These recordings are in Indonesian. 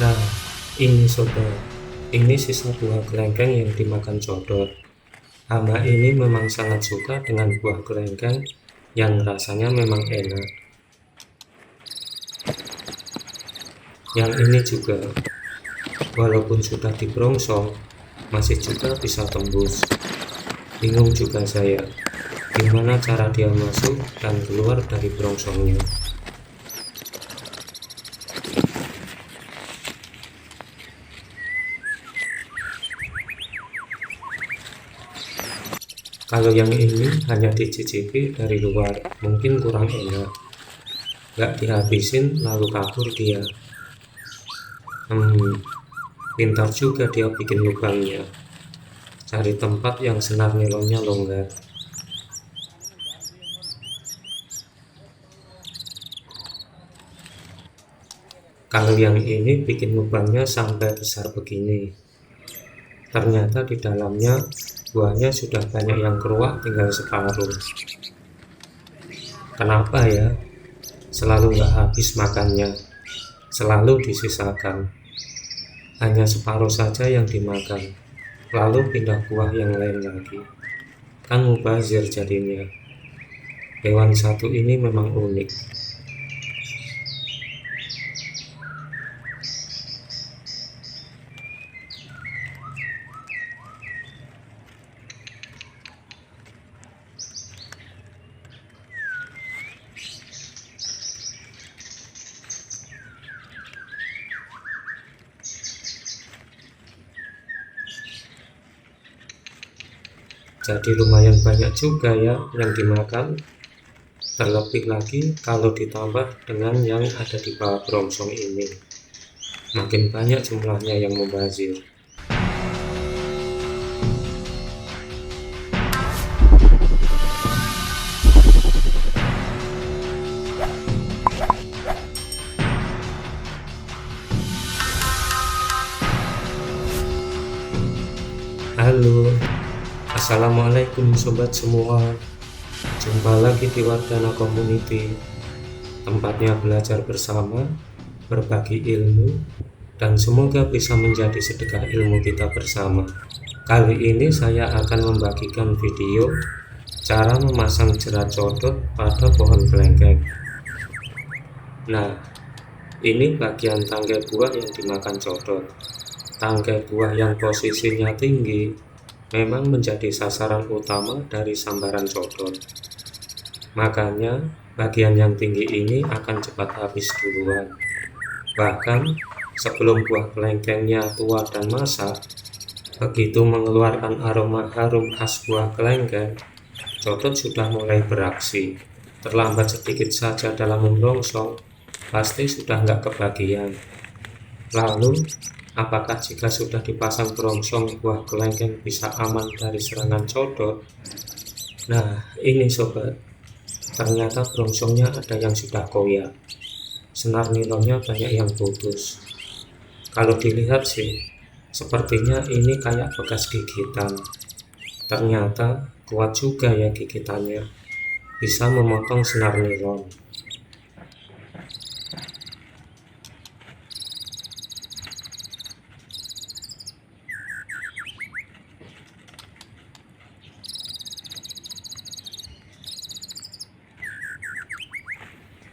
Nah, ini sobat, ini sisa buah kelengkeng yang dimakan codot. Hama ini memang sangat suka dengan buah kelengkeng yang rasanya memang enak. Yang ini juga, walaupun sudah diberongsong, masih juga bisa tembus. Bingung juga saya, gimana cara dia masuk dan keluar dari berongsongnya. Kalau yang ini hanya dicicipi dari luar, mungkin kurang enak. Gak dihabisin lalu kabur dia. Hmm, pintar juga dia bikin lubangnya. Cari tempat yang senar nilonnya longgar. Kalau yang ini bikin lubangnya sampai besar begini. Ternyata di dalamnya buahnya sudah banyak yang keluar tinggal separuh kenapa ya? Selalu nggak habis makannya. Selalu disisakan. Hanya separuh saja yang dimakan. Lalu pindah buah yang lain lagi. Kan mubazir jadinya. Hewan satu ini memang unik jadi lumayan banyak juga ya yang dimakan. Terlebih lagi kalau ditambah dengan yang ada di bawah brongsong ini. Makin banyak jumlahnya yang membazir Halo Assalamualaikum sobat semua. Jumpa lagi di Wardana Community. Tempatnya belajar bersama Berbagi ilmu Dan semoga bisa menjadi sedekah ilmu kita bersama. Kali ini saya akan membagikan video Cara memasang jerat codot pada pohon kelengkeng Nah ini bagian tangkai buah yang dimakan codot. Tangkai buah yang posisinya tinggi memang menjadi sasaran utama dari sambaran codot. Makanya, bagian yang tinggi ini akan cepat habis duluan. Bahkan, sebelum buah kelengkengnya tua dan masak, begitu mengeluarkan aroma harum khas buah kelengkeng, codot sudah mulai beraksi. Terlambat sedikit saja dalam memrongsong, pasti sudah nggak kebagian. Lalu, Apakah jika sudah dipasang kerongsong buah kelengkeng bisa aman dari serangan codot? Nah, ini sobat. Ternyata kerongsongnya ada yang sudah koyak. Senar nilonnya banyak yang putus. Kalau dilihat sih, sepertinya ini kayak bekas gigitan. Ternyata kuat juga ya gigitannya. Bisa memotong senar nilon.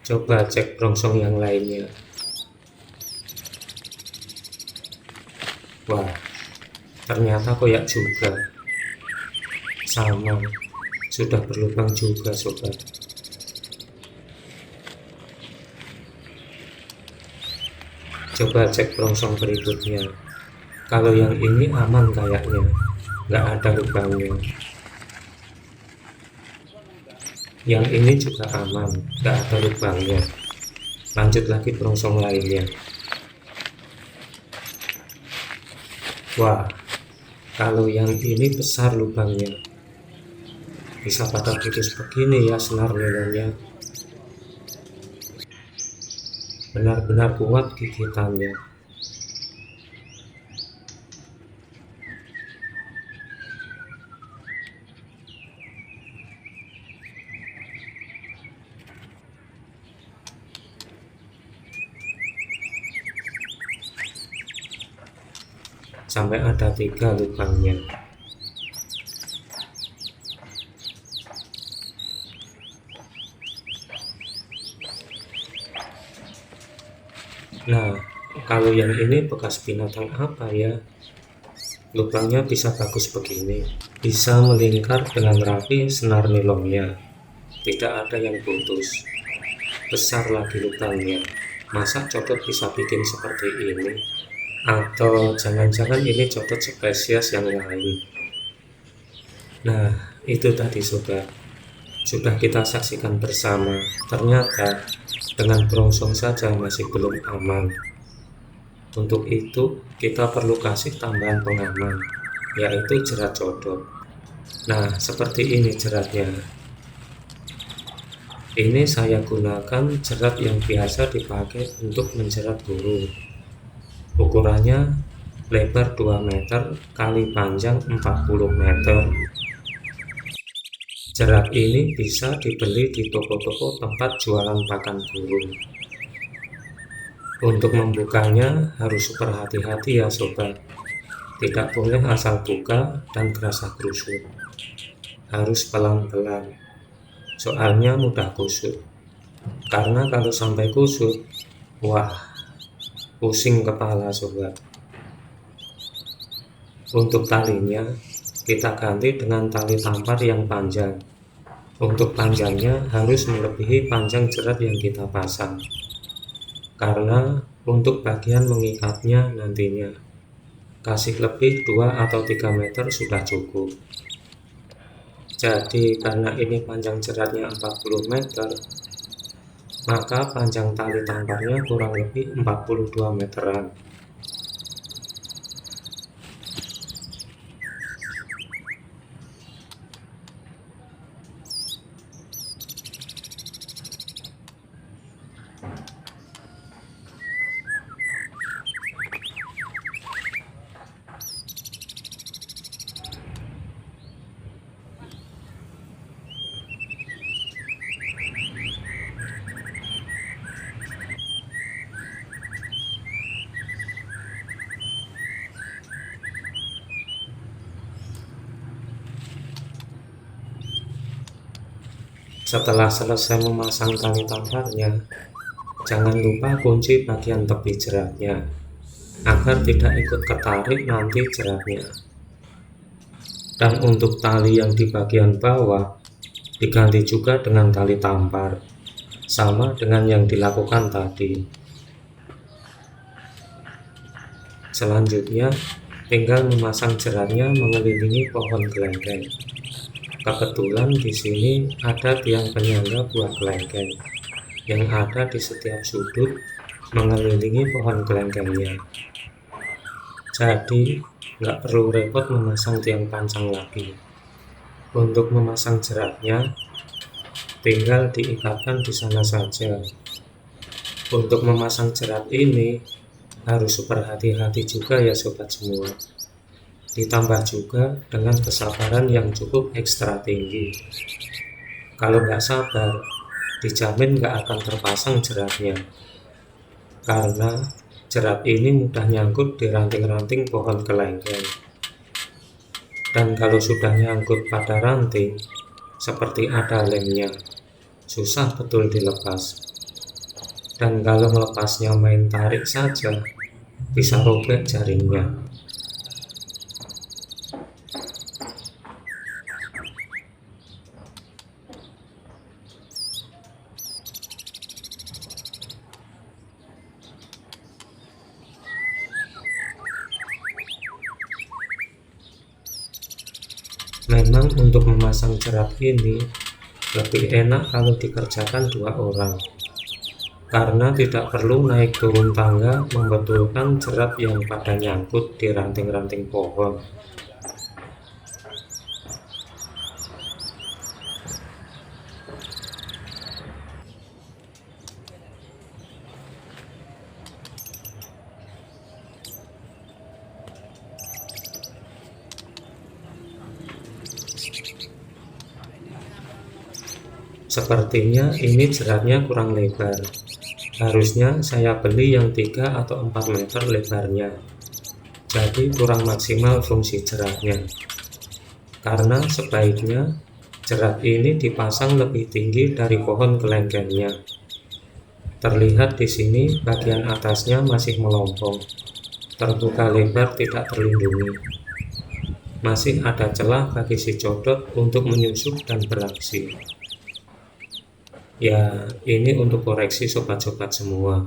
Coba cek brongsong yang lainnya. Wah ternyata koyak juga. Sama sudah berlubang juga sobat. Coba cek brongsong berikutnya. Kalau yang ini aman kayaknya. Nggak ada lubangnya yang ini juga aman gak ada lubangnya. Lanjut lagi perongsong lainnya. Wah kalau yang ini besar lubangnya. Bisa pada putus begini ya senar nilainya benar-benar kuat gigitannya sampai ada tiga lubangnya. Nah kalau yang ini bekas binatang apa ya? Lubangnya bisa bagus begini. Bisa melingkar dengan rapi senar nilonnya tidak ada yang putus. Besar lagi lubangnya. Masa codot bisa bikin seperti ini atau jangan-jangan ini codot spesies yang lain nah itu tadi sobat sudah kita saksikan bersama ternyata dengan brongsong saja masih belum aman untuk itu, kita perlu kasih tambahan pengaman, yaitu jerat codot. Nah, seperti ini jeratnya. Ini saya gunakan jerat yang biasa dipakai untuk menjerat burung. Ukurannya lebar 2 meter kali panjang 40 meter. Jerat ini bisa dibeli di toko-toko tempat jualan pakan burung. Untuk membukanya harus super hati-hati ya sobat. Tidak boleh asal buka dan kerasa kusut. Harus pelan-pelan. Soalnya mudah kusut. Karena kalau sampai kusut, wah, pusing kepala sobat. Untuk talinya, kita ganti dengan tali tampar yang panjang. Untuk panjangnya harus melebihi panjang jerat yang kita pasang karena untuk bagian mengikatnya nantinya kasih lebih 2 atau 3 meter sudah cukup jadi karena ini panjang jeratnya 40 meter maka panjang tali tamparnya kurang lebih 42 meteran Setelah selesai memasang tali tamparnya, jangan lupa kunci bagian tepi jeratnya agar tidak ikut ketarik nanti jeratnya. Dan untuk tali yang di bagian bawah diganti juga dengan tali tampar, sama dengan yang dilakukan tadi. Selanjutnya, tinggal memasang jeratnya mengelilingi pohon gelengkeng. Kebetulan di sini ada tiang penyangga buah kelengkeng yang ada di setiap sudut mengelilingi pohon kelengkengnya. Jadi, nggak perlu repot memasang tiang panjang lagi. Untuk memasang jeratnya, tinggal diikatkan di sana saja. Untuk memasang jerat ini, harus super hati-hati juga ya sobat semua ditambah juga dengan kesabaran yang cukup ekstra tinggi. Kalau nggak sabar, dijamin nggak akan terpasang jeratnya. Karena jerat ini mudah nyangkut di ranting-ranting pohon kelengkeng. Dan kalau sudah nyangkut pada ranting, seperti ada lemnya, susah betul dilepas. Dan kalau melepasnya main tarik saja, bisa robek jaringnya. Memang untuk memasang jerat ini lebih enak kalau dikerjakan dua orang. Karena tidak perlu naik turun tangga membetulkan jerat yang pada nyangkut di ranting-ranting pohon Sepertinya ini jeratnya kurang lebar. Harusnya saya beli yang 3 atau 4 meter lebarnya. jadi kurang maksimal fungsi jeratnya. Karena sebaiknya jerat ini dipasang lebih tinggi dari pohon kelengkengnya. Terlihat di sini bagian atasnya masih melompong, terbuka lebar tidak terlindungi. Masih ada celah bagi si codot untuk menyusup dan beraksi. Ya, ini untuk koreksi sobat-sobat semua.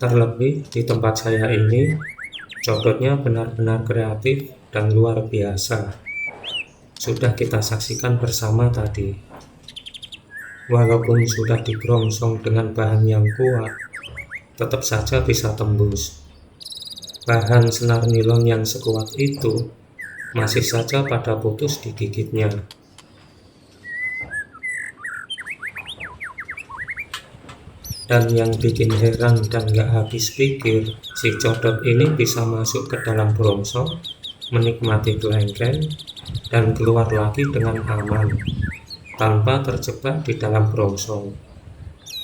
Terlebih di tempat saya ini, codotnya benar-benar kreatif dan luar biasa sudah kita saksikan bersama tadi. Walaupun sudah digerongsong dengan bahan yang kuat, tetap saja bisa tembus. Bahan senar nilon yang sekuat itu masih saja pada putus digigitnya. Dan yang bikin heran dan gak habis pikir, si codot ini bisa masuk ke dalam brongsong, menikmati kelengkeng, dan keluar lagi dengan aman tanpa terjebak di dalam brongsong.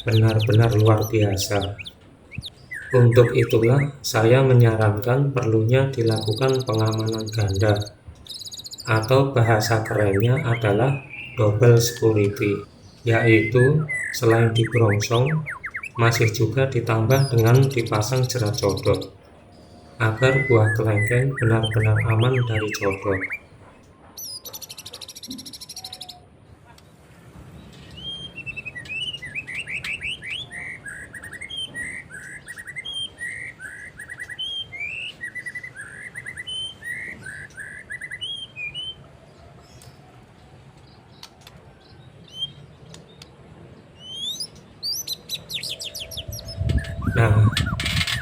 Benar-benar luar biasa. Untuk itulah saya menyarankan perlunya dilakukan pengamanan ganda atau bahasa kerennya adalah double security yaitu selain di brongsong masih juga ditambah dengan dipasang jerat codot agar buah kelengkeng benar-benar aman dari codot. Nah,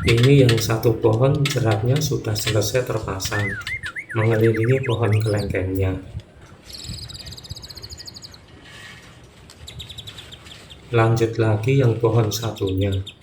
ini yang satu pohon jeratnya sudah selesai terpasang mengelilingi pohon kelengkengnya. Lanjut lagi yang pohon satunya.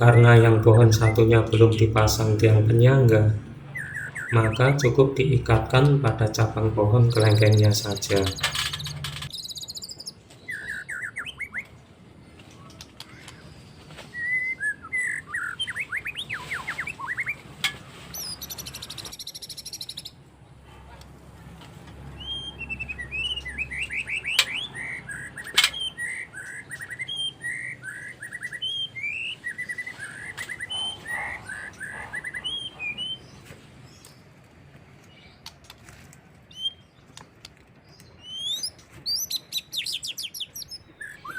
Karena yang pohon satunya belum dipasang tiang penyangga, maka cukup diikatkan pada cabang pohon kelengkengnya saja.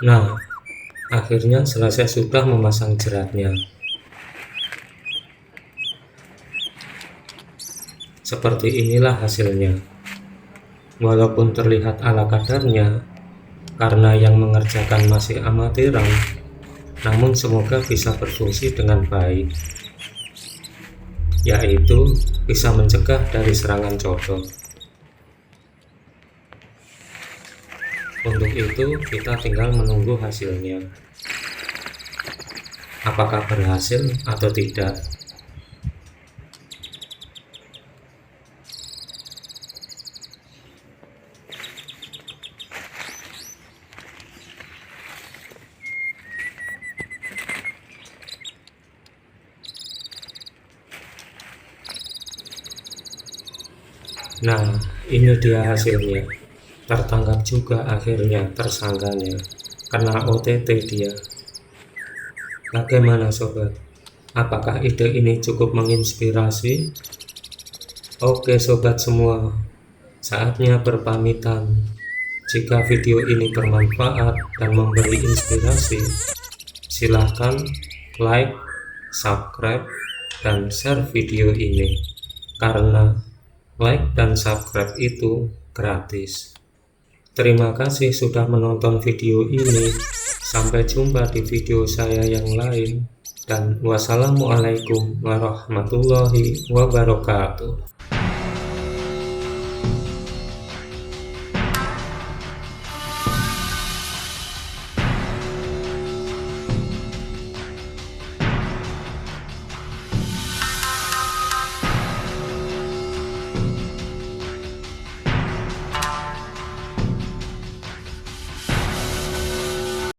Nah, akhirnya selesai sudah memasang jeratnya. Seperti inilah hasilnya. Walaupun terlihat ala kadarnya, karena yang mengerjakan masih amatiran, namun semoga bisa berfungsi dengan baik, yaitu bisa mencegah dari serangan codot. Untuk itu, kita tinggal menunggu hasilnya. Apakah berhasil atau tidak? Nah, ini dia hasilnya tertangkap juga akhirnya tersangkanya. Kena OTT dia. Bagaimana sobat? Apakah ide ini cukup menginspirasi? Oke sobat semua. Saatnya berpamitan. Jika video ini bermanfaat dan memberi inspirasi silahkan like subscribe dan share video ini. Karena like dan subscribe itu gratis Terima kasih sudah menonton video ini. Sampai jumpa di video saya yang lain. Dan wassalamualaikum warahmatullahi wabarakatuh.